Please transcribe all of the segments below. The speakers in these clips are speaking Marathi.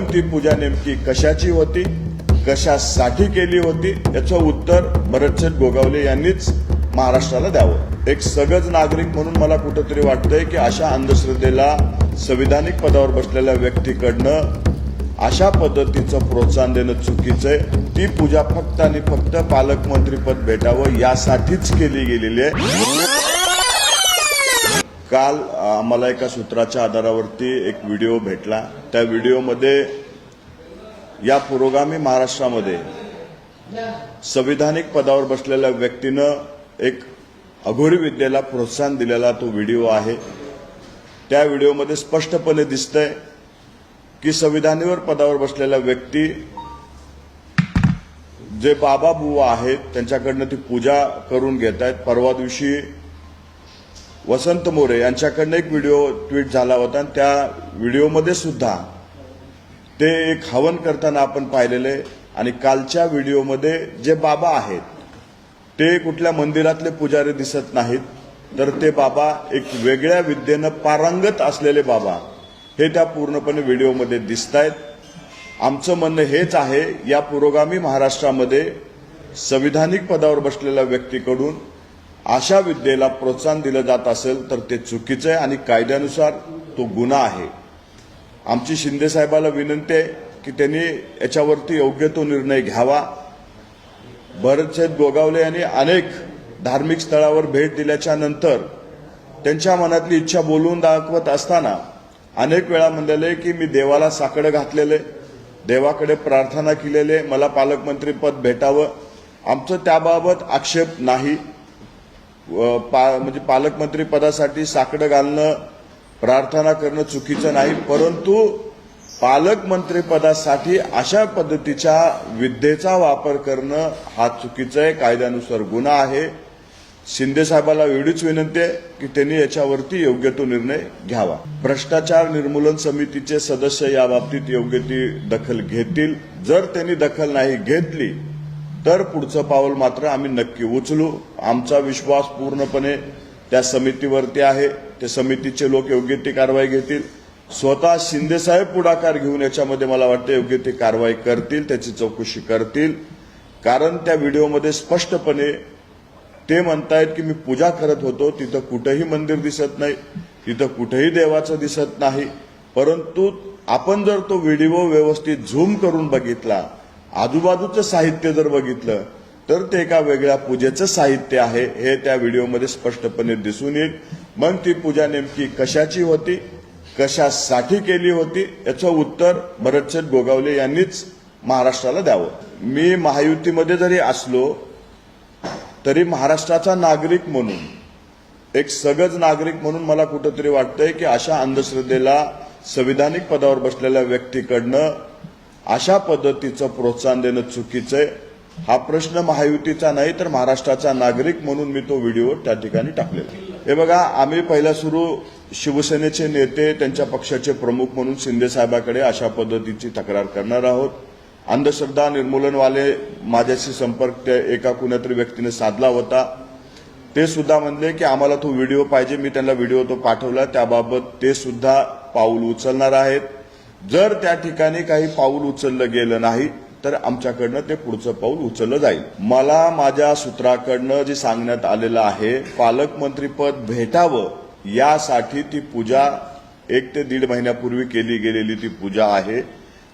पण ती पूजा नेमकी कशाची होती? कशासाठी केली होती? याचं उत्तर भरतचंद गोगावले यांनीच महाराष्ट्राला द्यावं. एक सगज नागरिक म्हणून मला कुठंतरी वाटतंय की अशा अंधश्रद्धेला संविधानिक पदावर बसलेल्या व्यक्तीकडनं अशा पद्धतीचं प्रोत्साहन देणं चुकीचं आहे. ती पूजा फक्त आणि फक्त पालकमंत्रीपद भेटावं यासाठीच केली गेलेली आहे. काल आम्हाला एका सूत्राच्या आधारावरती एक व्हिडिओ भेटला. त्या व्हिडिओमध्ये या पुरोगामी महाराष्ट्रामध्ये संविधानिक पदावर बसलेल्या व्यक्तीनं एक अघोरी विद्येला प्रोत्साहन दिलेला तो व्हिडिओ आहे. त्या व्हिडिओमध्ये स्पष्टपणे दिसतंय की संविधानीवर पदावर बसलेल्या व्यक्ती जे बाबा बुवा आहेत त्यांच्याकडनं ती पूजा करून घेत आहेत परवा दिवशी वसंत मोरे यांच्याकडनं एक व्हिडिओ ट्विट झाला होता आणि त्या व्हिडिओमध्ये सुद्धा ते एक हवन करताना आपण पाहिलेले आणि कालच्या व्हिडिओमध्ये जे बाबा आहेत ते कुठल्या मंदिरातले पुजारी दिसत नाहीत तर ते बाबा एक वेगळ्या विद्येनं पारंगत असलेले बाबा हे त्या पूर्णपणे व्हिडिओमध्ये दिसत आहेत आमचं म्हणणं हेच आहे या पुरोगामी महाराष्ट्रामध्ये संविधानिक पदावर बसलेल्या व्यक्तीकडून अशा विद्येला प्रोत्साहन दिलं जात असेल तर ते चुकीचं आहे आणि कायद्यानुसार तो गुन्हा आहे. आमची शिंदेसाहेबाला विनंती आहे की त्यांनी याच्यावरती योग्य तो निर्णय घ्यावा. भरतसाहेब गोगावले यांनी अनेक धार्मिक स्थळावर भेट दिल्याच्या नंतर त्यांच्या मनातली इच्छा बोलून दाखवत असताना अनेक वेळा म्हणलेले की मी देवाला साकडं घातलेले देवाकडे प्रार्थना केलेले मला पालकमंत्रीपद भेटावं. आमचं त्याबाबत आक्षेप नाही. पा म्हणजे पालकमंत्री पदासाठी साकडं घालणं प्रार्थना करणं चुकीचं नाही परंतु पालकमंत्री पदासाठी अशा पद्धतीच्या विद्येचा वापर करणं हा चुकीचं आहे कायद्यानुसार गुन्हा आहे. शिंदे साहेबाला एवढीच विनंती आहे की त्यांनी याच्यावरती योग्य तो निर्णय घ्यावा. भ्रष्टाचार निर्मूलन समितीचे सदस्य याबाबतीत योग्य ती दखल घेतील. जर त्यांनी दखल नाही घेतली तर पुढचं पाऊल मात्र आम्ही नक्की उचलू. आमचा विश्वास पूर्णपणे त्या समितीवरती आहे. त्या समितीचे लोक योग्य ती कारवाई घेतील. स्वतः शिंदेसाहेब पुढाकार घेऊन याच्यामध्ये मला वाटतं योग्य ती कारवाई करतील त्याची चौकशी करतील. कारण त्या व्हिडिओमध्ये स्पष्टपणे ते म्हणतायत की मी पूजा करत होतो तिथं कुठंही मंदिर दिसत नाही तिथं कुठेही देवाचं दिसत नाही. परंतु आपण जर तो व्हिडिओ व्यवस्थित झूम करून बघितला आजूबाजूचं साहित्य जर बघितलं तर ते एका वेगळ्या पूजेचं साहित्य आहे. हे त्या व्हिडिओमध्ये स्पष्टपणे दिसून येईल. मग ती पूजा नेमकी कशाची होती? कशासाठी केली होती? याचं उत्तर भरतचंद गोगावले यांनीच महाराष्ट्राला द्यावं. मी महायुतीमध्ये जरी असलो तरी महाराष्ट्राचा नागरिक म्हणून एक सगज नागरिक म्हणून मला कुठंतरी वाटतंय की अशा अंधश्रद्धेला संविधानिक पदावर बसलेल्या व्यक्तीकडनं अशा पद्धतीचं प्रोत्साहन देणं चुकीचं आहे. हा प्रश्न महायुतीचा नाही तर महाराष्ट्राचा नागरिक म्हणून मी तो व्हिडिओ त्या ठिकाणी टाकलेला हे बघा आम्ही पहिला सुरू शिवसेनेचे नेते त्यांच्या पक्षाचे प्रमुख म्हणून शिंदे साहेबाकडे अशा पद्धतीची तक्रार करणार आहोत. अंधश्रद्धा निर्मूलनवाले माझ्याशी संपर्क त्या एका कुणातरी व्यक्तीने साधला होता. ते सुद्धा म्हणले की आम्हाला तो व्हिडिओ पाहिजे मी त्यांना व्हिडिओ तो पाठवला. त्याबाबत ते सुद्धा पाऊल उचलणार आहेत. जर त्या ठिकाणी काही पाऊल उचललं गेलं नाही तर आमच्याकडनं ते पुढचं पाऊल उचललं जाईल. मला माझ्या सूत्राकडनं जे सांगण्यात आलेलं आहे पालकमंत्रीपद भेटावं यासाठी ती पूजा एक ते दीड महिन्यापूर्वी केली गेलेली ती पूजा आहे.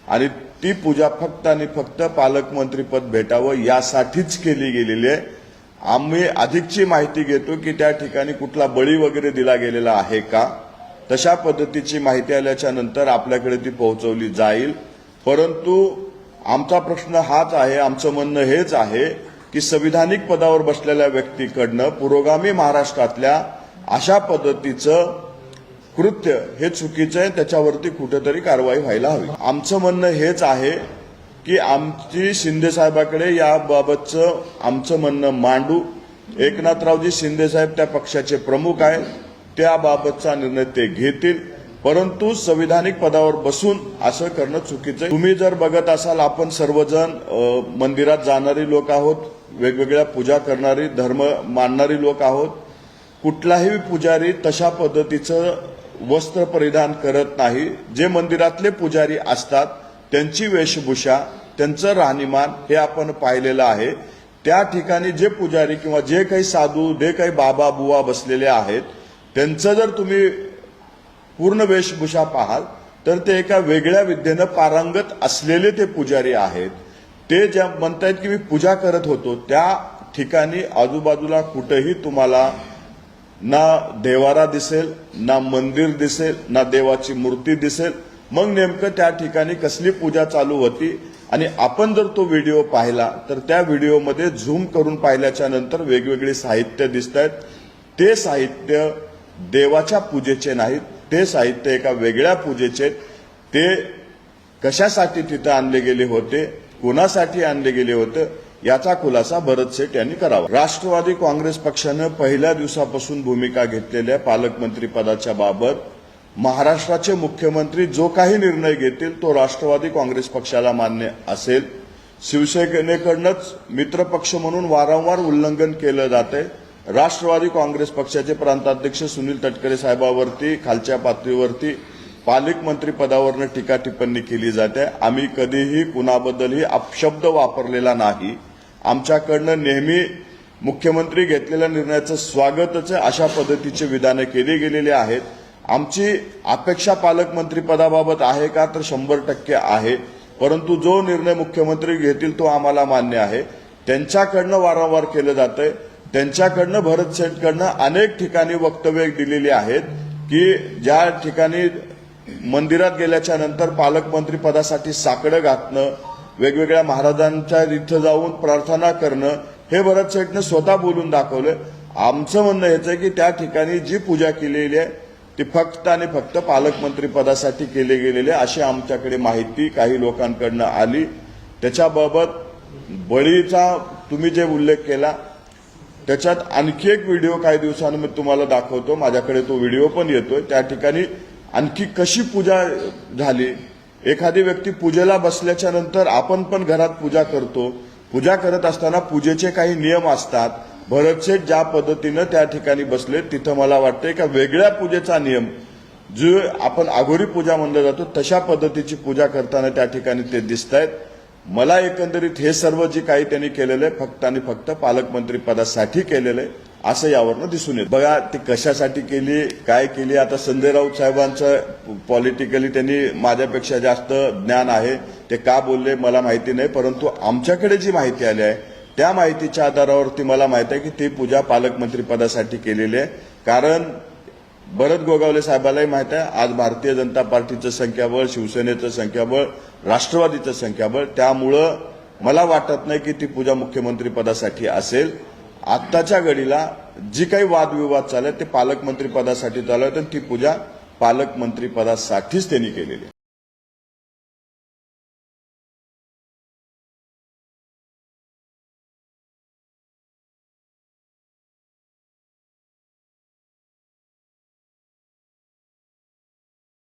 आणि ती पूजा फक्त आणि फक्त पालकमंत्रीपद भेटावं यासाठीच केली गेलेली आहे. आम्ही अधिकची माहिती घेतो की त्या ठिकाणी कुठला बळी वगैरे दिला गेलेला आहे का? तशा पद्धतीची माहिती आल्याच्यानंतर आपल्याकडे ती पोहोचवली जाईल. परंतु आमचा प्रश्न हाच आहे आमचं म्हणणं हेच आहे की संविधानिक पदावर बसलेल्या व्यक्तीकडनं पुरोगामी महाराष्ट्रातल्या अशा पद्धतीचं कृत्य हे चुकीचं आहे त्याच्यावरती कुठेतरी कारवाई व्हायला हवी. आमचं म्हणणं हेच आहे की आमची शिंदे साहेबाकडे याबाबतचं आमचं म्हणणं मांडू. एकनाथरावजी शिंदेसाहेब त्या पक्षाचे प्रमुख आहेत. त्याबाबतचा निर्णय ते घेतील. परंतु संविधानिक पदावर बसून असं करणं चुकीचं तुम्ही जर बघत असाल आपण सर्वजण मंदिरात जाणारी लोक आहोत वेगवेगळ्या पूजा करणारी धर्म मानणारी लोक आहोत. कुठलाही पुजारी तशा पद्धतीचं वस्त्र परिधान करत नाही. जे मंदिरातले पुजारी असतात त्यांची वेशभूषा त्यांचं राहणीमान हे आपण पाहिलेलं आहे. त्या ठिकाणी जे पुजारी किंवा जे काही साधू जे काही बाबा बुवा बसलेले आहेत त्यांचं जर तुम्ही पूर्ण वेशभूषा पाहाल तर ते एका वेगळ्या विद्येनं पारंगत असलेले ते पुजारी आहेत. ते ज्या म्हणतायत की मी पूजा करत होतो त्या ठिकाणी आजूबाजूला कुठेही तुम्हाला ना देवारा दिसेल ना मंदिर दिसेल ना देवाची मूर्ती दिसेल. मग नेमकं त्या ठिकाणी कसली पूजा चालू होती? आणि आपण जर तो व्हिडिओ पाहिला तर त्या व्हिडिओमध्ये झूम करून पाहिल्याच्या नंतर वेगवेगळी साहित्य दिसत आहेत ते साहित्य देवाच्या पूजेचे नाहीत ते साहित्य एका वेगळ्या पूजेचे ते कशासाठी तिथं आणले गेले होते कोणासाठी आणले गेले होते याचा खुलासा भरत शेठ यांनी करावा. राष्ट्रवादी काँग्रेस पक्षानं पहिल्या दिवसापासून भूमिका घेतलेल्या पालकमंत्री पदाच्या बाबत महाराष्ट्राचे मुख्यमंत्री जो काही निर्णय घेतील तो राष्ट्रवादी काँग्रेस पक्षाला मान्य असेल. शिवसेनेकडनंच मित्रपक्ष म्हणून वारंवार उल्लंघन केलं जाते राष्ट्रवादी काँग्रेस पक्षाचे प्रांताध्यक्ष सुनील तटकरे साहेबावरती खालच्या पातळीवरती पालकमंत्री पदावरनं टीका टिप्पणी केली जाते. आम्ही कधीही कुणाबद्दलही अपशब्द वापरलेला नाही. आमच्याकडनं नेहमी मुख्यमंत्री घेतलेल्या निर्णयाचं स्वागतच अशा पद्धतीचे विधानं केली गेलेली आहेत. आमची अपेक्षा पालकमंत्री पदाबाबत आहे का तर शंभर टक्के आहे. परंतु जो निर्णय मुख्यमंत्री घेतील तो आम्हाला मान्य आहे. त्यांच्याकडनं वारंवार केलं जातंय. त्यांच्याकडनं भरत शेठकडनं अनेक ठिकाणी वक्तव्य दिलेली आहेत की ज्या ठिकाणी मंदिरात गेल्याच्यानंतर पालकमंत्री पदासाठी साकडं घातणं वेगवेगळ्या महाराजांच्या इथं जाऊन प्रार्थना करणं हे भरत शेठनं स्वतः बोलून दाखवलं. आमचं म्हणणं हेच आहे की त्या ठिकाणी जी पूजा केलेली आहे ती फक्त आणि फक्त पालकमंत्री पदासाठी केले गेलेले अशी आमच्याकडे माहिती काही लोकांकडनं आली. त्याच्याबाबत बळीचा तुम्ही जे उल्लेख केला त्याच्यात आणखी एक व्हिडिओ काही दिवसांनी मी तुम्हाला दाखवतो. माझ्याकडे तो व्हिडिओ पण येतोय. त्या ठिकाणी आणखी कशी पूजा झाली? एखादी व्यक्ती पूजेला बसल्याच्या नंतर आपण पण घरात पूजा करतो. पूजा करत असताना पूजेचे काही नियम असतात. भरतशेठ ज्या पद्धतीनं त्या ठिकाणी बसले तिथं मला वाटतं एका वेगळ्या पूजेचा नियम जो आपण आघोरी पूजा म्हणलं जातो तशा पद्धतीची पूजा करताना त्या ठिकाणी ते दिसत आहेत मला एकंदरीत हे सर्व जे काही त्यांनी केलेलं आहे फक्त आणि फक्त पालकमंत्री पदासाठी केलेलं आहे असं यावरनं दिसून येत. बघा ती कशासाठी केली काय केली आता संजय राऊत साहेबांचं पॉलिटिकली त्यांनी माझ्यापेक्षा जास्त ज्ञान आहे. ते का बोलले मला माहिती नाही परंतु आमच्याकडे जी माहिती आली आहे त्या माहितीच्या आधारावरती मला माहिती आहे की ती पूजा पालकमंत्री पदासाठी केलेली आहे. कारण भरत गोगावले साहेबालाही माहीत आहे आज भारतीय जनता पार्टीचं संख्याबळ शिवसेनेचं संख्याबळ राष्ट्रवादीचं संख्याबळ त्यामुळं मला वाटत नाही की ती पूजा मुख्यमंत्री पदासाठी असेल. आत्ताच्या घडीला जी काही वादविवाद चालले ते पालकमंत्री पदासाठी चालू आहेत आणि ती पूजा पालकमंत्री पदासाठीच त्यांनी केलेली आहे.